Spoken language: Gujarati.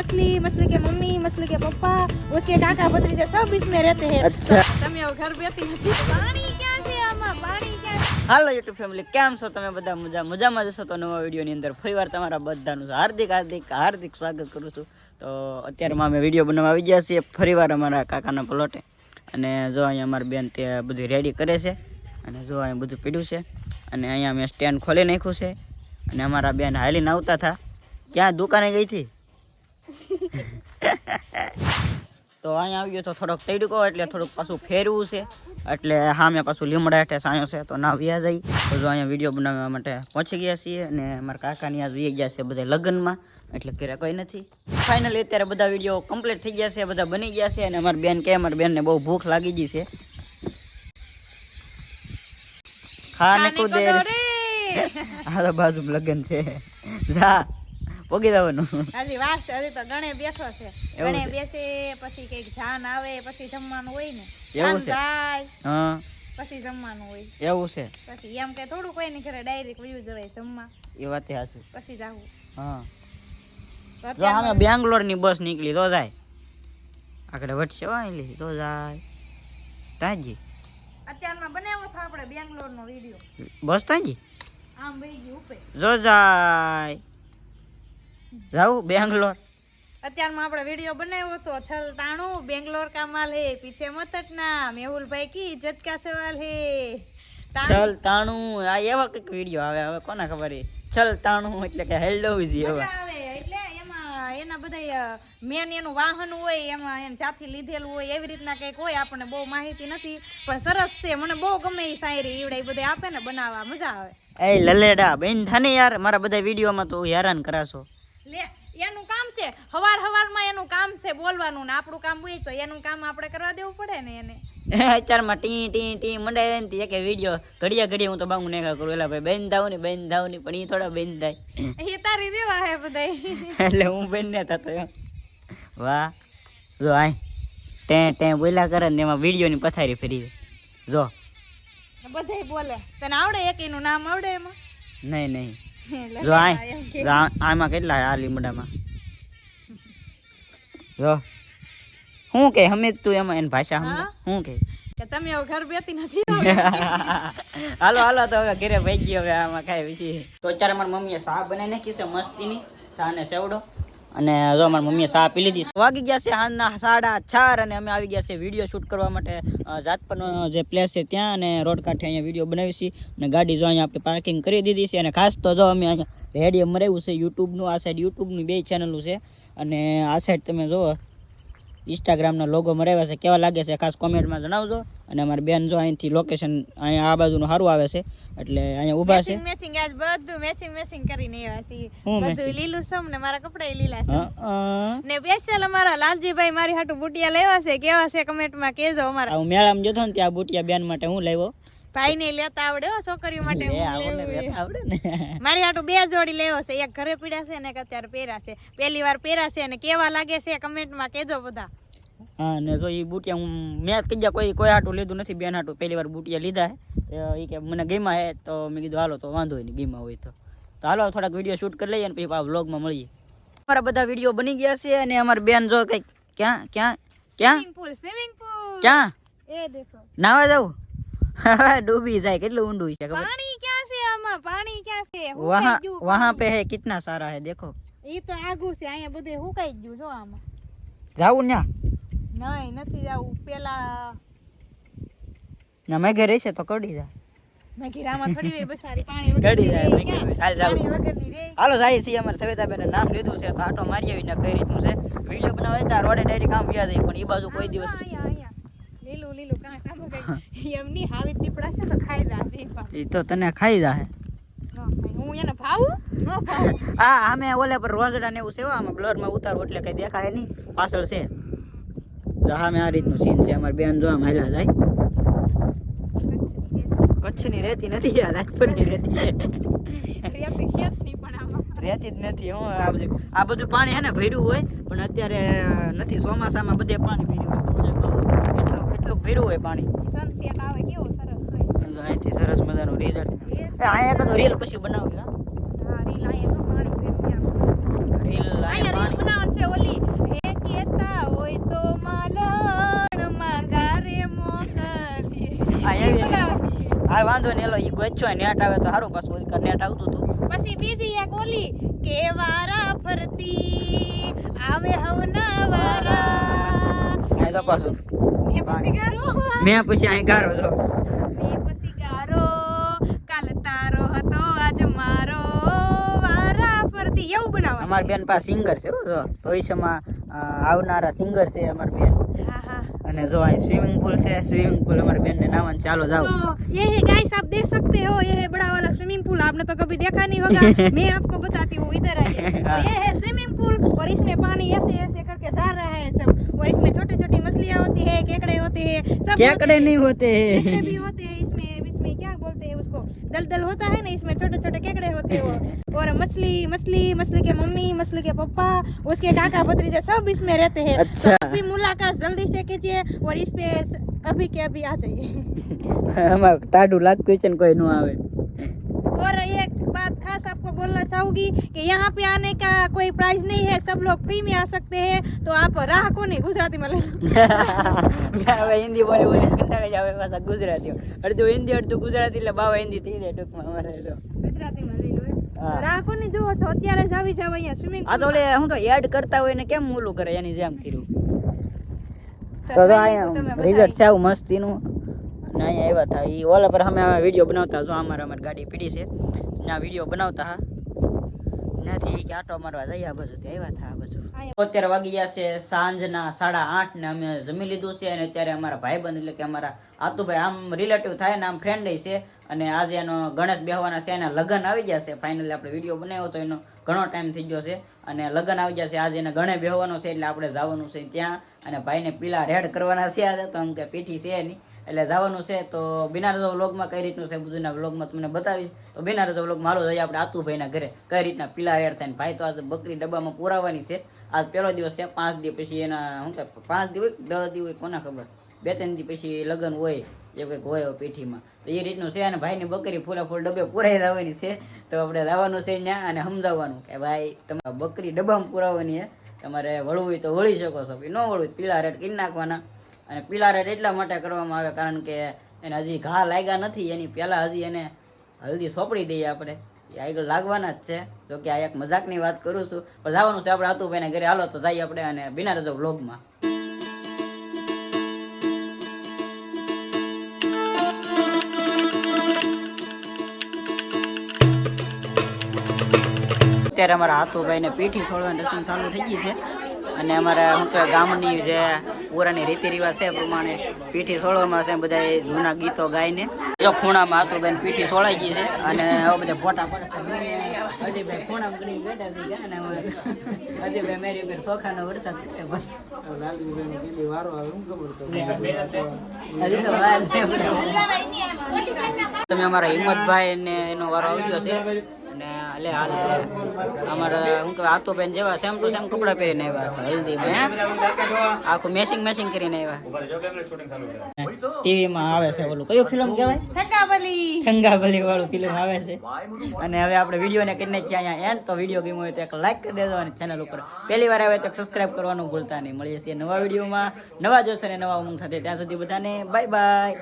मछली मछली के मम्मी मछली के पापा उसके काका भतीजे सब इसमें रहते हैं અચ્છા તમે હવે ઘર બેઠી નથી પાણી ક્યાં છે આમાં પાણી ક્યાં છે હાલો યુટ્યુબ ફેમિલી કેમ છો તમે બધા મજા મજામાં જશો તો નવા વિડીયોની અંદર ફરીવાર તમારા બધાનું હાર્દિક હાર્દિક હાર્દિક સ્વાગત કરું છું તો અત્યારમાં અમે વિડીયો બનાવવા આવી ગયા છીએ ફરીવાર અમારા કાકાના પ્લોટે અને જો અહીંયા અમારી બેન તે બધું રેડી કરે છે અને જો અહીંયા બધું પીડ્યું છે અને અહીંયા મેં સ્ટેન્ડ ખોલી નાખ્યું છે અને અમારા બેન હાલીને આવતા હતા ક્યાં દુકાને ગઈ હતી તો અહીંયા આવ્યો તો થોડોક તડકો એટલે થોડુંક પાછું ફેરવું છે. એટલે સામે પાછું લીમડા હેઠે સાયો છે તો ના વ્યા જઈ તો જો અહીંયા વીડિયો બનાવવા માટે પહોંચી ગયા છીએ અને મારા કાકાની આ જઈ ગયા છે બધા લગ્નમાં. એટલે ઘેરા કોઈ નથી. ફાઇનલી અત્યારે બધા વીડિયો કમ્પ્લીટ થઈ ગયા છે બધા બની ગયા છે અને અમારી બેન કે અમારી બેનને બહુ ભૂખ લાગી ગઈ છે. ખાને કુદે હા દો બાજુ લગ્ન છે. જા. પોગી જવાનું હજી વાસ હજી તો ગણે બેઠો છે. ગણે બેસે પછી કંઈક જાન આવે પછી જમવાનું હોય ને. એવું છે? હા. પછી જમવાનું હોય. એવું છે. પછી એમ કે થોડું કોઈ ની ઘરે ડાયરેક્ટ વયું જવાય જમવા. એ વાત હાચી પછી જાવું. હા. તો અમે બેંગ્લોરની બસ નીકળી તો જાય. આગળ વટશે વાયલી તો જાય. તાજી. અત્યારમાં બનાવ્યો છે આપણે બેંગ્લોર નો વીડિયો? બસ તાજી? આમ ગયું ઉપર જો જાય. જાવું બેંગ્લોર. અત્યારમાં આપણે વીડિયો બનાવ્યો હતો છલ તાણું બેંગ્લોર કા માલ હે પીછે મતટના મેહુલભાઈ કી ઇજ્જત કા સવાલ હે? છલ તાણું આ એવા કંઈક વીડિયો આવે હવે કોને ખબર ચલ તાણું એટલે કે હેલ્લો વિઝી એવા એટલે એમાં એના બધા મેન એનું વાહન હોય એમાં એમ જાથી લીધેલું હોય એવી રીતના કંઈક હોય આપણને બહુ માહિતી નથી પણ સરસ છે મને બહુ ગમે એ શાયરી ઈવડે બધા આપે ને બનાવવા મજા આવે. એ લલેડા બેન થાને યાર મારા બધા વિડીયોમાં તું હેરાન કરાશો. લે એનું કામ છે. હવાર હવારમાં એનું કામ છે બોલવાનું ને આપણું કામ હોય તો એનું કામ આપણે કરવા દેવું પડે ને એને. અત્યારમાં ટી ટી ટી મંડાઈ જાય ને કે વીડિયો ઘડિયા ઘડિયા હું તો બાંગુ નેખા કરું. એટલે ભાઈ બેન થાવ ને બેન થાવ ને પણ એ થોડા બેન થાય એ તારી દેવા હે બધાય. એટલે હું બેન ને થતો એમ. વાહ. જો આય. ટે ટે બોલ્યા કરે ને એમાં વિડીયોની પથારી ફેરી જો. બધાય બોલે. તને આવડે એકીનું નામ આવડે એમાં? નહીં નહીં. જો આ- આમાં કેટલા આ લીમડામાં? જો. શું કે હમે તું એમાં એની ભાષા? શું કે? કે તમે હવે ઘર બેતી નથી હાલો હાલો તો હવે ઘરે ભાઈ ગયો હવે આમાં કાંઈ વિશે તો અત્યારે મારી મમ્મીએ ચા બનાવી નાખી છે મસ્તીની ચા ને સેવડો. અને જો મારી મમ્મીએ ચા પી લીધી. વાગી ગયા છે સાંજના સાડા ચાર અને અમે આવી ગયા છે વીડિયો શૂટ કરવા માટે જાતપરનો જે પ્લેસ છે ત્યાં અને રોડ કાંઠે અહીંયા વીડિયો બનાવી છે. અને ગાડી જો અહીંયા આપણે પાર્કિંગ કરી દીધી છે અને ખાસ તો જો અમે અહીંયા રેડિયો મરાવ્યું છે યુટ્યુબનું આ સાઈડ યુટ્યુબની બે ચેનલો છે. અને આ સાઈડ તમે જુઓ ઇન્સ્ટાગ્રામના લોગો મરાવ્યા છે. કેવા લાગે છે ખાસ કોમેન્ટમાં જણાવજો. અને અમારી બેન જો અહીંથી લોકેશન અહીંયા આ બાજુનું સારું આવે છે. એટલે અહીંયા ઊભા છે. મેચિંગ આજ બધું મેચિંગ મેચિંગ કરીને આવ્યા છે બધું લીલું સમ ને મારા કપડા લીલા છે. ને સ્પેશિયલ અમારા લાલજીભાઈ મારી હાટુ બુટિયા લેવા છે. કેવા છે કમેન્ટમાં કેજો અમારા. હું મેળામાં જતો ને ત્યાં બુટિયા બેન માટે હું લાવ્યો. ભાઈ ને લેતા આવડે હો છોકરીઓ માટે આવડે ને. મારી હાટુ બે જોડી લેવો છે એક ઘરે પીડા છે ને એક અત્યારે પહેરા છે. પહેલી વાર પહેર્યા છે અને કેવા લાગે છે કમેન્ટમાં કેજો બધા. હા ને જો એ બુટિયા હું મેં કીધા કોઈ કોઈ હાટું લીધું નથી બેન હાટું પહેલી વાર બુટિયા લીધા હે. એ કે મને ગેમા હે તો મેં કીધું હાલો તો વાંધો નહીં ગેમા હોય તો. તો હાલો થોડાક વીડિયો શૂટ કરી લઈએ અને પછી આ વ્લોગમાં મળીએ. અમારા બધા વીડિયો બની ગયા છે અને અમારી બેન જો કંઈક ક્યાં ક્યાં ક્યાં? ક્યાં? એ દેખો. નાવા જાવ? ડૂબી જાય કેટલું ઊંડું છે ખબર પાણી ક્યાં છે આમાં પાણી ક્યાં છે वहाँ હુકાઈ ગયું वहाँ पे है कितना सारा है देखो ઈ તો આગું છે અહીંયા બધે હુકાઈ જ ગયું જો આમાં જાવું ન્યા નહીં નથી જવું પેલા ના મેં ઘરે છે તો કડી જાય મેં કીરામાં થોડી વાર બસારી પાણી ગળી જાય, વગરની મેં કીધું, હાલ ક્યાં? જાવું. પાણી વગરની રે હાલો જાય છે અમારે સવેતાબેન નામ લીધું છે તો આટો મારી આવીને કઈ રીતનું છે વિડીયો બનાવે ત્યાં રોડે ડાયરી કામ વ્યા જાય પણ એ બાજુ કોઈ દિવસ અહીંયા, અહીંયા. લીલું લીલું કાંઈ કામ કઈ એમની હાવી દીપડા છે તો ખાઈ રાખે એ તો તને ખાઈ ખાય. હું એને ભાવું? ન ભાવું? હા અમે ઓલે પર રોજડા ને એવું છે હો, બ્લર બ્લરમાં ઉતારો એટલે કઈ દેખાય નહીં. પાછળ છે. સામે આ રીતનું સીન છે. અમારે બેન જોવા આમ હાલ્યા જાય. કચ્છની રેતી નથી યાર રાજપુરની રેતી. રેતી ખેતની પણ આમાં. રહેતી જ નથી હું આ બધું. આ બધું પાણી હે ને ભર્યું હોય પણ અત્યારે નથી. ચોમાસામાં બધે પાણી ભર્યું ભર્યું હોય પાણી. સનસેટ આવે કેવો સરસ હોય અહીંથી સરસ મજાનું રિઝલ્ટ એ એ અહીંયા કદું રીલ પછી બનાવ્યું હા. રીલ અહીંયા તો પાણી રીલ અહીંયા રીલ બનાવવાનું છે ઓલી. કેતા હોય તો માલણ માંગારે મોકલી હા, વાંધો નહીં એલો ઈ ગોચ્યો નેટ આવે તો સારું પાછું નેટ આવતું હતું. પછી બીજી એક ઓલી કે વારા ફરતી આવે હવના વારા. એ તો પાછું. મેં પછી ગારો મેં પછી અહીં ગારો છો મેં પછી ગારો કાલ તારો હતો આજ મારો વારા ફરતી એવું બનાવવાનું અમારી બેન પાસે સિંગર છે હો જો ભવિષ્યમાં અ, આવનારા સિંગર છે અમારી બેન હા હા અને જો અહીં સ્વિમિંગ પુલ છે સ્વિમિંગ પુલ અમારી બેન ને નાવાનું ચાલો જાઓ तो ये है गाइस आप देख सकते हो ये है बड़ा वाला स्विमिंग पूल आपने तो कभी देखा नहीं होगा मैं आपको बताती हूँ इधर आइए तो ये है स्विमिंग पूल और इसमें पानी ऐसे ऐसे करके जा रहा है सब और इसमें छोटी छोटी मछलियाँ होती है केकड़े होते हैं सब केकड़े नहीं होते केकड़े हैं भी होते हैं इसमें इसमें क्या बोलते हैं उसको दलदल होता है ना इसमें छोटे छोटे केकड़े होते हैं वो और मछली मछली मछली के मम्मी मछली के पापा उसके काका भतीजे सब इसमें रहते हैं अच्छा। तो आप भी मुलाकात जल्दी से कीजिए और इस पे अभी के अभी आ जाइए આમાં ટાઢું લાગતું છે ને કોઈ નું આવે और एक बात खास आपको बोलना चाहूंगी कि यहाँ पे आने का कोई प्राइस नहीं है सब लोग फ्री में आ सकते हैं तो आप राह को नहीं गुजराती में ले लो હવે હિન્દી બોલી બોલી કંટાળી જાવ પાછા ગુજરાતી અડધું હિન્દી અડધું ગુજરાતી એટલે બાવા હિન્દી થઈ જાય ટૂંકમાં અમારે તો ગુજરાતી માં લઈ લો હા. રાહ કોને જુઓ છો અત્યારે જ આવી જાવ અહીંયા સ્વિમિંગ આ તો ઓલે હું તો એડ કરતા હોય ને કેમ ઓલું કરે એની જેમ કર્યું તો તો તમે અહીંયા રિઝલ્ટ છે આવું મસ્તીનું અને અહીંયા આવ્યા હતા. એ ઓલા પર અમે વીડિયો બનાવતા જો અમારે અમારી ગાડી પીડી છે. ત્યાં વીડિયો બનાવતા હા ત્યાંથી આટો મારવા જઈએ આ બાજુ આવ્યા હતા આ બાજુ. અત્યારે વાગી ગયા સાંજના સાડા આઠ ને અમે જમી લીધું છે અને અત્યારે અમારા ભાઈબંધ એટલે કે અમારા આતુભાઈ આમ રિલેટિવ થાય ને આમ ફ્રેન્ડ છે. અને આજે એનો ગણેશ બેહવાના છે, એના લગ્ન આવી ગયા ફાઇનલી આપણે વીડિયો બનાવ્યો તો એનો ઘણો ટાઈમ થઈ ગયો છે. અને લગ્ન આવી ગયા આજે એને ગણે બેહવાનો છે એટલે આપણે જવાનું છે ત્યાં. અને ભાઈને પીલા રેડ કરવાના છે આજે, તો આમ કે પીઠી છે એની. એટલે જવાનું છે, તો બિના રજો વ્લોગમાં કઈ રીતનું છે? બધુંના વ્લોગમાં તમને બતાવીશ. તો બિના રજા વ્લોગ મારો જઈએ આપણે આતુભાઈના ઘરે. કઈ રીતના પીલા રેડ થાય ભાઈ તો આજે બકરી ડબ્બામાં પુરાવાની છે. આજ પહેલો દિવસ છે પાંચ દિવસ પછી એના, શું કે, પાંચ દિવસ, દસ દિવસ, કોના ખબર? બે ત્રણ દિવસ પછી લગ્ન હોય, એ કંઈક હોય પીઠીમાં તો એ રીતનું છે અને ભાઈની બકરી ફૂલા ફૂલ ડબ્બે પુરાઈ જવાની છે. તો આપણે લાવવાનું છે ત્યાં અને સમજાવવાનું કે ભાઈ, તમારે બકરી ડબ્બામાં પુરાવવાની છે. તમારે વળવું તો વળી શકો છો. ન વળવું પીલા રેડ કરી નાખવાના. અને પીલા રેડ એટલા માટે કરવામાં આવે કારણ કે એને હજી ઘા લાગ્યા નથી. એની પહેલાં હજી એને હલ્દી સોંપડી દઈએ આપણે. આગળ લાગવાના જ છે. જો કે આ એક મજાકની વાત કરું છું. પણ જવાનું છે, આપણે આતુભાઈને ઘરે હાલો તો જઈએ આપણે અને બિના રજો વ્લોગમાં. અત્યારે અમારા હાથુભાઈને પીઠી છોડવાની રસમ ચાલુ થઈ ગઈ છે. અને અમારા શું કે ગામની જે પુરાની રીતિ રિવાજ છે પ્રમાણે પીઠી સોળવામાં છે બધા જૂના ગીતો ગાઈને. જો ખૂણામાં હાથુભાઈ પીઠી સોળાઈ ગઈ છે અને હવે બધા ફોટા અજયભાઈ ખૂણામાં ગણી બેઠા થઈ ગયા અને અજયભાઈ મેરી ઉપર ચોખાનો વરસાદ તમે અમારા હિંમતભાઈ ને એનો વારો આવી ગયો છે. અને એટલે હાલ અમારા શું કહેવાય આતુબેન જેવા સેમ ટુ સેમ કપડાં પહેરીને આવ્યા હતા હલ્દી આખું મેસિંગ મેસિંગ કરીને આવ્યા. ટીવીમાં આવે છે ઓલું. કયું ફિલ્મ કહેવાય? થંગાબલી થંગાબલી વાળું ફિલ્મ આવે છે. અને હવે આપણે વિડીયોને કરીને છીએ અહીંયા એન્ડ તો વીડિયો ગમ્યો હોય તો એક લાઈક કરી દેજો અને ચેનલ ઉપર. પહેલી વાર આવે તો સબસ્ક્રાઇબ કરવાનું ભૂલતા નહીં. મળીએ છીએ નવા વિડીયોમાં નવા જોશે અને નવા ઉમંગ સાથે. ત્યાં સુધી બધાને બાય બાય